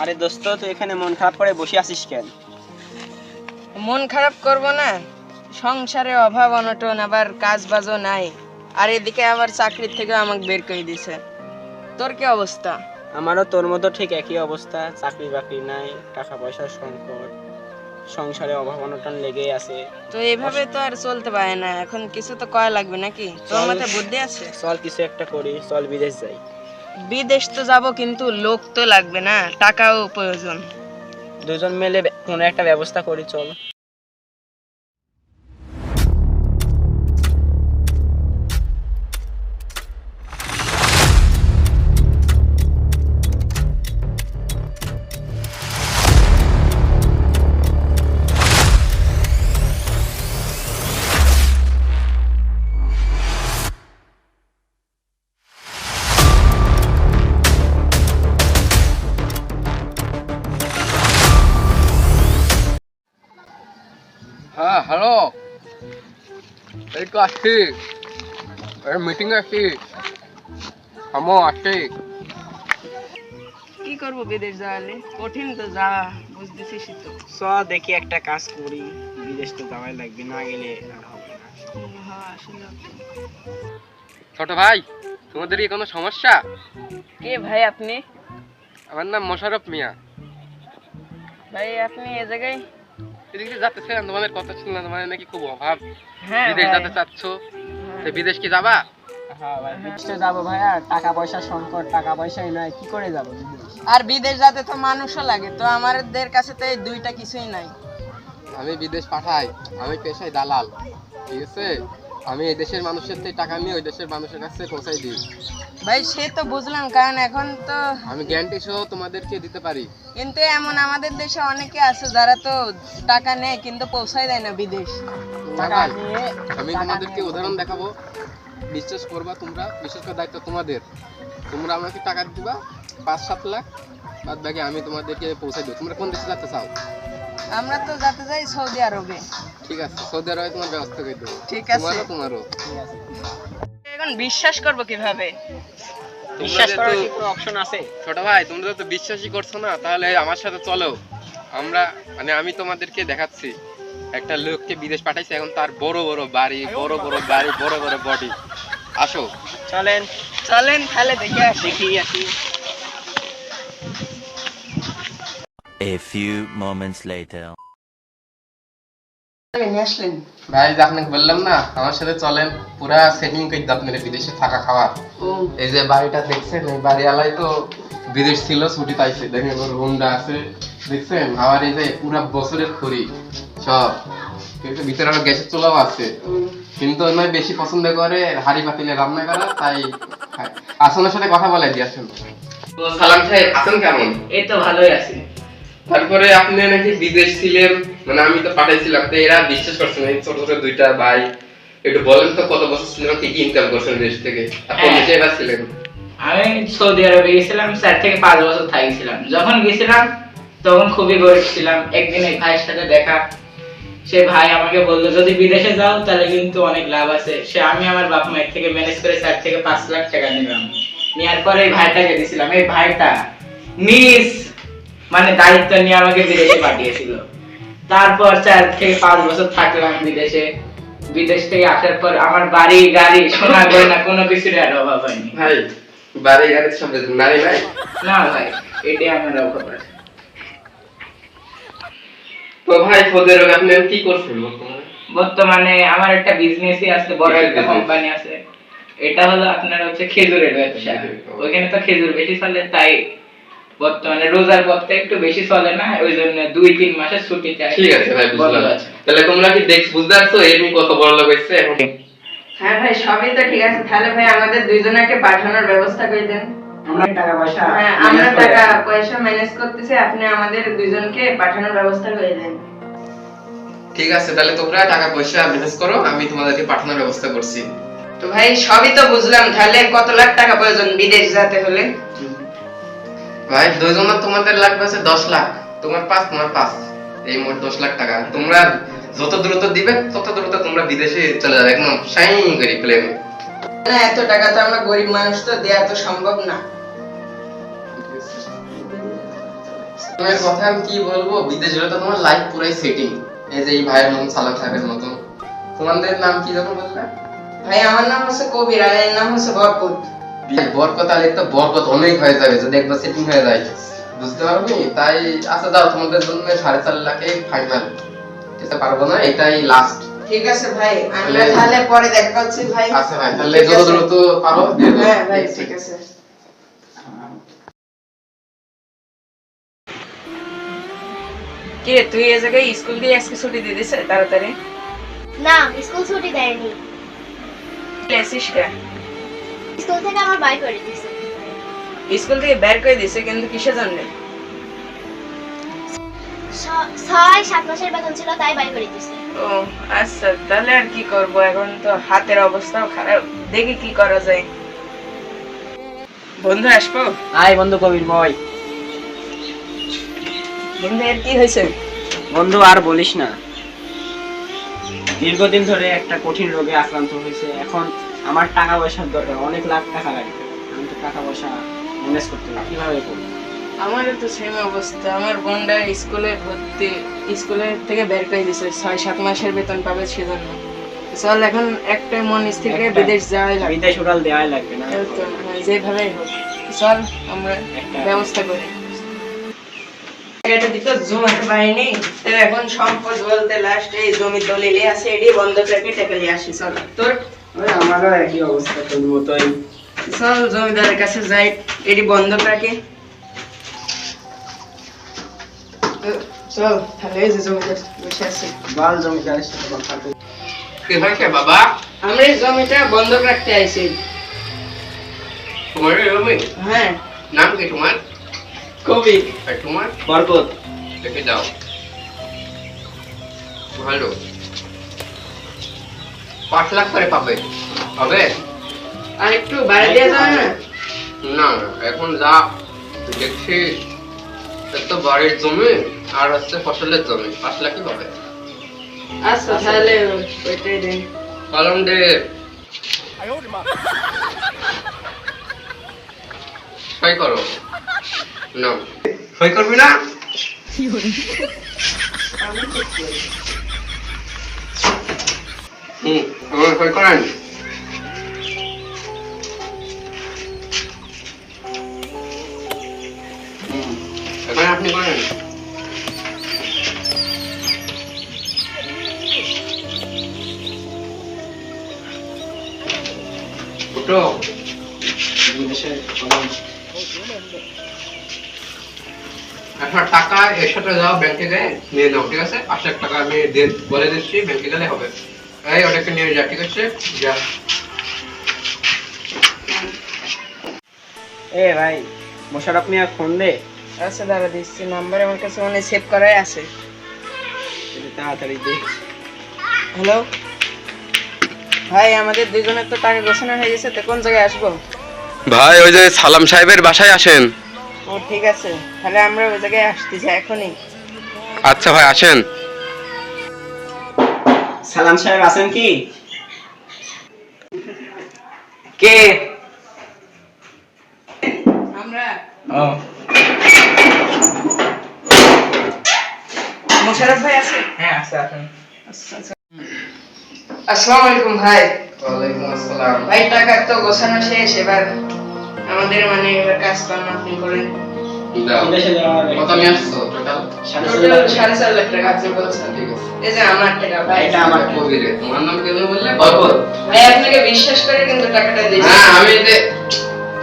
আরে দোস্ত তুই এখানে মন খারাপ করে বসে আছিস কেন? মন খারাপ করব না। সংসারে অভাব অনটন আবার কাজ বাজও নাই। আর এদিকে আবার চাকরির থেকে আমাকে বের করে দিছে তোর কি অবস্থা? আমারও তোর মতো ঠিক একই অবস্থা। চাকরি বাকরি নাই টাকা পয়সার সংকট সংসারে অভাব অনটন লেগেই আছে। তো এইভাবে তো আর চলতে পারে না। এখন কিছু তো করা লাগবে নাকি? তোর। মধ্যে বুদ্ধি আছে? চল কিছু একটা করি চল বিদেশ যাই। বিদেশ তো যাব কিন্তু লোক তো লাগবে না, টাকাও প্রয়োজন। দুজন মিলে কোনো একটা ব্যবস্থা করি, চল। হ্যালো এই তো আসছি এই মিটিং আসছি আমও আসছি কি করব বিদেশ যাওয়ালে কঠিন তো যা বুঝতেছিস তো। চ দেখি একটা কাজ করি। বিদেশ তো যাওয়াই লাগবে না গেলে আর হবে না। হ্যাঁ আসলে ছোট ভাই তোমাদের কি কোনো সমস্যা? কে ভাই আপনি? আমার নাম মোশারফ মিয়া। ভাই আপনি এ জায়গায় এদিক দিয়ে তোমাদের কথা শুনলাম তোমাদের নাকি খুব অভাব। হ্যাঁ বিদেশ। যেতে চাচ্ছ? তো বিদেশ কি যাবা? হ্যাঁ ভাই বিদেশে যাব ভাইয়া টাকা পয়সার সংকট টাকা পয়সাই নয় কি করে যাব আর বিদেশ যেতে তো মানুষও লাগে তো আমাদের কাছে তো এই দুইটা কিছুই নাই। আমি বিদেশ পাঠাই আমি পেশায় দালাল ঠিক আছে? আমি এই দেশের মানুষের থেকে টাকা নিয়ে ওই দেশের মানুষের কাছে পৌঁছাই দিই। ভাই সে তো বুঝলাম কারণ এখন তো আমি গ্যারান্টি সহ তোমাদেরকে দিতে পারি। কিন্তু এমন আমাদের দেশে অনেকে আছে যারা তো টাকা নেয় কিন্তু পৌঁছায় দেয় না বিদেশ। আমি তোমাদেরকে উদাহরণ দেখাবো। বিশ্বাস করবা তোমরা বিশেষ করে দায়িত্ব তোমাদের। তোমরা আমাকে টাকা দিবা পাঁচ সাত লাখ বাদ বাকি আমি তোমাদেরকে পৌঁছে দেবো। তোমরা কোন দেশে যেতে চাও? আমরা তো যেতে যাই সৌদি আরবে। ঠিক আছে সৌদি আরবে তোমার ব্যবস্থা করে দেবো। ঠিক আছে। তোমারও তোমারও। ঠিক আছে। এখন বিশ্বাস করব কীভাবে? বিশ্বাস করার কি কোনো অপশন আছে? ছোট ভাই তোমরা তো বিশ্বাসই করছ না তাহলে আমার সাথে চলো। আমরা মানে আমি তোমাদেরকে দেখাচ্ছি। একটা লোককে বিদেশ পাঠাইছি এখন তার বড় বড় বাড়ি বড় বড় বাড়ি বড় বড় বডি আসো। চলেন চলেন তাহলে দেখে আসি। দেখি আসি। A few moments later. ভাই যে আপনাকে বললাম না আমার সাথে চলেন। পুরা সেটিং করে আপনার বিদেশে থাকা খাওয়া এই যে বাড়িটা দেখছেন এই বাড়িওয়ালাই তো বিদেশ ছিল ছুটি পাইছে। দেখেন ওর রুমটা আছে দেখছেন? আবার এই যে পুরা বছরের খড়ি সব। ভিতরে আবার গ্যাসের চুলাও আছে। কিন্তু নয় বেশি পছন্দ করে হাড়ি পাতিলে রান্না করা তাই খায়। আসনের সাথে কথা বলে দিয়ে আসেন। সালাম সাহেব আছেন কেমন? এই তো ভালোই আছি। তারপরে আপনি নাকি বিদেশ ছিলেন মানে আমি তো পাঠাইছিলাম তো এরা বিশ্বাস করছে না ছোট ছোট দুইটা ভাই একটু বলেন তো কত বছর ছিলেন কি কি ইনকাম করছেন দেশ থেকে? আর কোন হ্যাঁ। দেশে এরা ছিলেন? আমি সৌদি আরবে গেছিলাম চার থেকে পাঁচ বছর থাকিছিলাম। যখন গেছিলাম তখন খুবই গরিব ছিলাম। একদিন এই ভাইয়ের সাথে দেখা সে ভাই আমাকে বলল যদি বিদেশে যাও তাহলে কিন্তু অনেক লাভ আছে। সে আমি আমার বাপ মায়ের থেকে ম্যানেজ করে চার থেকে পাঁচ লাখ টাকা নিলাম। নেওয়ার পরে এই ভাইটাকে দিছিলাম। এই ভাইটা নিজ মানে দায়িত্ব নিয়ে আমাকে বিদেশে পাঠিয়েছিল। তারপর চার থেকে পাঁচ বছর থাকলাম বিদেশে। বিদেশ থেকে আসার পর আমার বাড়ি গাড়ি সোনা গয়না কোনো কিছুর আর অভাব হয়নি। ভাই বাড়ি গাড়ির সামনে নারী নাই না ভাই এটাই আমার অভাব আছে। তো ভাই ফোদের আপনি কি করছেন বর্তমানে? আমার একটা বিজনেসই আছে বড় একটা কোম্পানি আছে। এটা হলো আপনার হচ্ছে খেজুরের ব্যবসা। ওইখানে তো খেজুর বেশি চলে তাই বর্তমানে রোজার পথটা একটু বেশি চলে না? ওই জন্য দুই তিন মাসের ছুটি চাই। ঠিক আছে ভাই বুঝলাম। আছে। তাহলে তোমরা কি দেখ বুঝতে পারছ এমনি কত বড় লোক হয়েছে? এখন হ্যাঁ ভাই সবই তো ঠিক আছে। তাহলে ভাই আমাদের দুইজনকে পাঠানোর ব্যবস্থা করে দেন। আমরা টাকা পয়সা হ্যাঁ আমরা টাকা পয়সা ম্যানেজ করতেছি আপনি আমাদের দুইজনকে পাঠানোর ব্যবস্থা করে দেন। ঠিক আছে তাহলে তোমরা টাকা পয়সা ম্যানেজ করো আমি তোমাদেরকে পাঠানোর ব্যবস্থা করছি। তো ভাই সবই তো বুঝলাম। তাহলে কত লাখ টাকা প্রয়োজন বিদেশ যেতে হলে? ভাই দুইজনের তোমাদের লাগবে আছে দশ লাখ তোমার পাঁচ তোমার পাঁচ। এই মোট দশ লাখ টাকা। তোমরা যত দ্রুত দিবে তত দ্রুত তোমরা বিদেশে চলে যাবে একদম শাইন করে প্লেনে না এত টাকা তো আমরা গরিব মানুষ তো দেয়া তো সম্ভব না। তোমার কথা আমি কি বলব? বিদেশ গেলে তো তোমার লাইফ পুরাই সেটিং এই যে এই ভাইয়ের মতন সালাম সাহেবের মতন। তোমাদের নাম কি যেন বললে? ভাই আমার নাম হচ্ছে কবির আর এর নাম হচ্ছে বরকত। বরকত আলী তো বরকত অনেক হয়ে যাবে যদি একবার সেটিং হয়ে যায়। বুঝতে পারবি তাই আচ্ছা দাও তোমাদের জন্য সাড়ে চার লাখে ফাইনাল আছে পারব না এটাই লাস্ট ঠিক আছে ভাই আমরা তাহলে- পরে দেখা হচ্ছে ভাই। আচ্ছা ভাই তাহলে যত দ্রুত পারো হ্যাঁ ভাই ঠিক আছে। কে তুই এ জায়গায় স্কুল দিয়ে আজকে ছুটি দিয়ে দিছে তাড়াতাড়ি? না স্কুল ছুটি দেয়নি। এসিস কে স্কুল থেকে আমার বাই করে দিয়েছে। স্কুল থেকে বের করে দিছে কিন্তু কিসের জন্য? ছয় সাত মাসের বেতন ছিল তাই বাই করে দিয়েছে। ও আচ্ছা তাহলে আর কি করব? এখন তো হাতের অবস্থাও খারাপ। দেখি কি করা যায়। বন্ধু আসব? আয় বন্ধু কবির বয় বন্ধু এর কি হয়েছে? বন্ধু আর বলিস না। দীর্ঘদিন ধরে একটা কঠিন রোগে আক্রান্ত হয়েছে। এখন আমার টাকা পয়সার দরকার অনেক লাখ টাকা লাগবে আমি তো টাকা পয়সা ম্যানেজ করতে পারি কীভাবে করব? আমারও তো সেম অবস্থা। আমার বোনটা স্কুলে ভর্তি স্কুলে থেকে বের করে দিছে ছয় সাত মাসের বেতন পাবে সেজন্য। চল এখন একটা মন স্থির করে বিদেশ যাওয়াই লাগবে। বিদেশ উড়াল দেওয়াই লাগবে না। হ্যাঁ, যেভাবেই হোক। চল আমরা একটা- ব্যবস্থা করি। এখন সম্পদ বলতে লাস্ট এই জমির দলিলে আছে এটি বন্ধক রেখে টাকা নিয়ে আসি চল। তোর আমারও একই অবস্থা তোর মতোই। চল জমিদারের কাছে যাই এটি বন্ধক রাখি চল তাহলে এই যে জমিদার বসে আছে। বাল জমিদারের সাথে কথা কি হয়েছে বাবা? আমরা এই জমিটা বন্ধক রাখতে আইছি। তোমার রবি হ্যাঁ। নাম কি তোমার? কবি। আর তোমার? বরকত। দেখে দাও। ভালো। পাঁচ লাখ করে পাবে। হবে আর একটু বাড়ি দিয়ে যাবে না? না এখন যা দেখছি তো বাড়ির জমি আর হচ্ছে ফসলের জমি পাঁচ লাখই পাবে। আচ্ছা তাহলে ওইটাই দিন। কলম দে। সই করো। না সই করবি না? হুম আমার সই করেন। হুম, এখন আপনি করেন। বিদেশের আপনার টাকা এর সাথে যাও ব্যাংকে গিয়ে নিয়ে নাও ঠিক আছে? পাঁচ লাখ টাকা আমি বলে দিচ্ছি ব্যাংকে গেলে হবে। এই ওটাকে নিয়ে যা ঠিক আছে? যা। এ ভাই মোশারফ মিয়া ফোন দে। আচ্ছা দাঁড়া দিচ্ছি নাম্বার আমার কাছে মানে সেভ করাই আছে। তাড়াতাড়ি দে। হ্যালো? ভাই আমাদের দুজনের তো টাকা ঘোষণা হয়ে গেছে তো কোন জায়গায় আসব? ভাই ওই যে সালাম সাহেবের বাসায় আসেন। ও ঠিক আছে। তাহলে আমরা ওই জায়গায় আসতেছি এখনই। আচ্ছা ভাই আসেন। সালাম সাহেব আছেন কি? কে? আমরা। ও। মোশারফ ভাই আছে? হ্যাঁ আছে আছেন। আচ্ছা আচ্ছা আসসালামু আলাইকুম ভাই। ওয়ালাইকুম আসসালাম। ভাই টাকা তো গোছানো শেষ এবার আমাদের মানে এবার কাজ কর্ম আপনি করেন। কত নিয়ে আসছো টোটাল সাড়ে চার লাখ। টাকা আপনি বলছেন ঠিক আছে। এই যে আমার টাকা ভাই। এটা আমার কবিরে। তোমার নাম কি বললে? বরকত ভাই আপনাকে বিশ্বাস করে কিন্তু টাকাটা দিয়েছি। হ্যাঁ আমি যে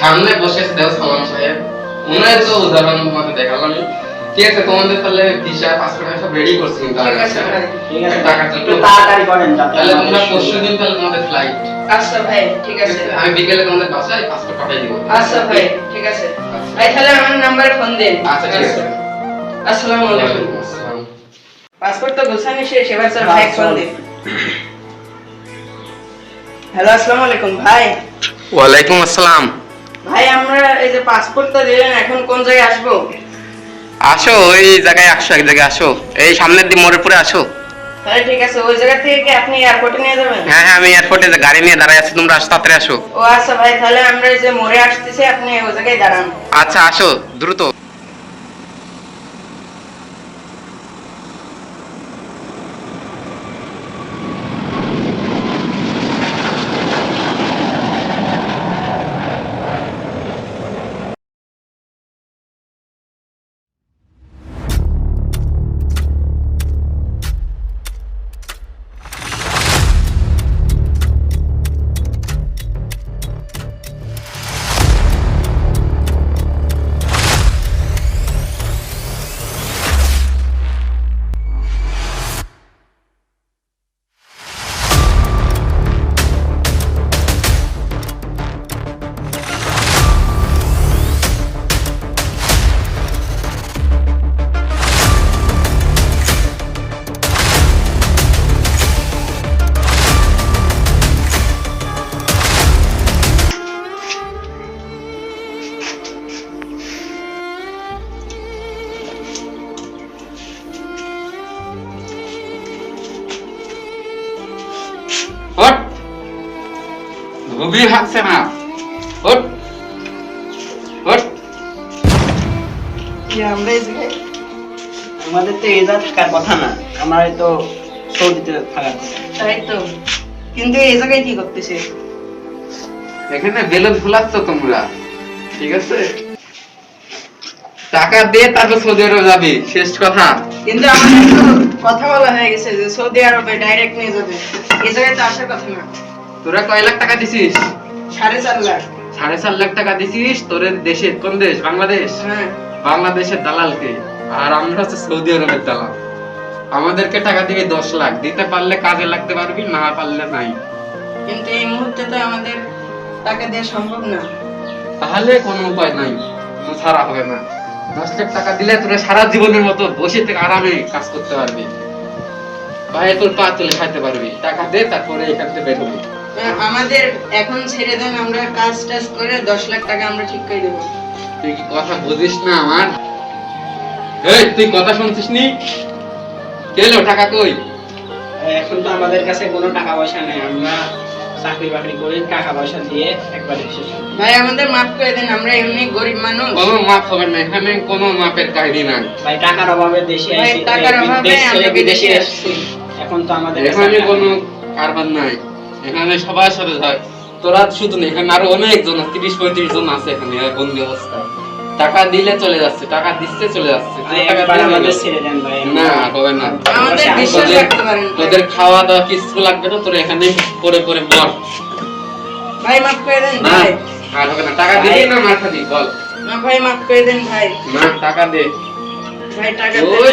সামনে বসে দেও সালাম সাহেব। উনার তো উদাহরণ তোমাকে দেখালাম। ঠিক আছে তোমাদের তাহলে ভিসা পাসপোর্ট সব রেডি করছি কিন্তু ঠিক আছে ঠিক আছে। টাকা একটু তাড়াতাড়ি করেন তাহলে তোমরা পরশু দিন তাহলে তোমাদের ফ্লাইট আচ্ছা ভাই ঠিক আছে। আমি বিকেলে তোমাদের বাসায় পাসপোর্ট পাঠিয়ে দিব। আচ্ছা ভাই ঠিক আছে। ভাই তাহলে আমার নাম্বারে ফোন দিন। আচ্ছা ঠিক আছে। আসসালামু আলাইকুম। পাসপোর্ট তো গোছানো শেষ এবার স্যার ভাই ফোন দিন। হ্যালো আসসালামু আলাইকুম ভাই। ওয়ালাইকুম আসসালাম। ভাই আমরা এই যে পাসপোর্টটা দিলেন এখন কোন জায়গায় আসব? আসো ওই জায়গায় আসো এক জায়গায় আসো। এই সামনের দিন মোড়ের পরে আসো। তাহলে ঠিক আছে ওই জায়গা থেকে কি আপনি এয়ারপোর্টে নিয়ে যাবেন? হ্যাঁ হ্যাঁ আমি এয়ারপোর্টে গাড়ি নিয়ে দাঁড়ায় আছি তোমরা আসো তাড়াতাড়ি আসো। ও আচ্ছা ভাই তাহলে আমরা যে মোড়ে আসতেছি আপনি ওই জায়গায় দাঁড়ান। আচ্ছা আসো দ্রুত। ঘুরে হাঁকছে না। আমরা আমাদের তো এজা থাকার কথা না। আমার তো সৌদিতে থাকার কথা। তাই তো। কিন্তু এই জায়গায় কি করতেছে? এখানে বেলুন ফুলাচ্ছ তোমরা। ঠিক আছে? টাকা দিয়ে তারপর সৌদি আরব যাবি। শেষ কথা। কিন্তু আমাদের তো কথা বলা হয়ে গেছে যে সৌদি আরবে ডাইরেক্ট নিয়ে যাবে। এই জায়গায় তো আসার কথা না। তোরা কয় লাখ টাকা দিছিস? সাড়ে চার লাখ। সাড়ে চার লাখ টাকা দিছিস তোর দেশে কোন দেশ? বাংলাদেশ? হ্যাঁ। বাংলাদেশের দালালকে। আর আমরা হচ্ছে সৌদি আরবের দালাল। আমাদেরকে টাকা দিবি দশ লাখ। দিতে পারলে কাজে লাগতে পারবি না পারলে নাই। কিন্তু এই মুহূর্তে তো আমাদের টাকা দেওয়া সম্ভব না। তাহলে কোনো উপায় নাই। ছাড়া হবে না। দশ লাখ টাকা দিলে তোরা সারা জীবনের মতো বসে থেকে আরামে কাজ করতে পারবি। পায়ে তোর পা তুলে খাইতে পারবি। টাকা দে তারপরে এখান থেকে বের হবি। আমাদের এখন ছেড়ে দেন আমরা কাজ টাজ করে দশ লাখ টাকা আমরা ঠিক করে দেবো। তুই কি কথা বুঝিস না আমার? এই তুই কথা শুনছিস নি? কেলো টাকা কই? এখন তো আমাদের কাছে কোনো টাকা পয়সা নেই আমরা চাকরি বাকরি করে টাকা পয়সা দিয়ে একবারে শেষ ভাই আমাদের মাফ করে দেন আমরা এমনি গরিব মানুষ। কোনো মাপ হবে না এখানে কোনো মাপের কাহিনী নাই। ভাই টাকার অভাবে দেশে টাকার অভাবে আমরা বিদেশে এসেছি এখন তো আমাদের এখানে কোনো। কারবার নাই। এখানে সবার সাথে হয় তোরা শুধু না এখানে আরও অনেক জন আছে তিরিশ পঁয়ত্রিশ জন আছে এখানে বন্দি অবস্থায়। টাকা দিলে চলে যাচ্ছে টাকা দিচ্ছে চলে যাচ্ছে। ভাই, টাকা একবার দিলে আমাদের গেল। ছেড়ে দেন ভাই না হবে না। আমাদের আমি বিশ্বাস তোদের- খাওয়া দাওয়া কিছু লাগবে না তোরা এখানে পরে পরে মর ভাই মাফ করে দেন ভাই। আর হবে না টাকা দিবি না মার খাবি বল। না ভাই মাফ করে দেন ভাই। না টাকা দে। ভাই টাকা ওই।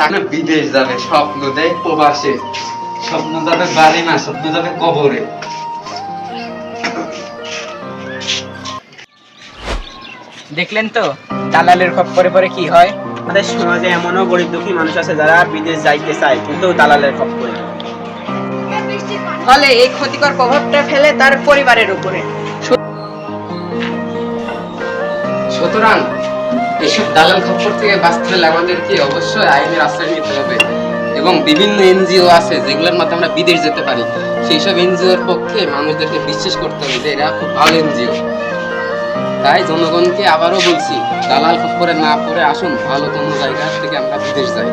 টাকা বিদেশ যাবে স্বপ্ন দেয় প্রবাসে। স্বপ্ন যাবে বাড়ি না স্বপ্ন যাবে কবরে। দেখলেন তো? দালালের খপ্পরে পরে কি হয়? আমাদের সমাজে এমনও গরিব দুঃখী মানুষ আছে যারা বিদেশ যাইতে চায় কিন্তু দালালের খপ্পরে ফলে এই ক্ষতিকর প্রভাবটা ফেলে তার পরিবারের উপরে। সুতরাং এইসব দালাল খপ্পর থেকে বাঁচতে হলে আমাদেরকে অবশ্যই আইনের আশ্রয় নিতে হবে। এবং বিভিন্ন এনজিও আছে, যেগুলোর মাধ্যমে আমরা বিদেশ যেতে পারি। সেই সব এনজিওর পক্ষে মানুষদেরকে বিশ্বাস করতে হবে যে এরা খুব ভালো এনজিও। তাই জনগণকে আবারও বলছি, দালাল খপ্পরে না পড়ে আসুন, ভালো কোনো জায়গা থেকে আমরা বিদেশ যাই।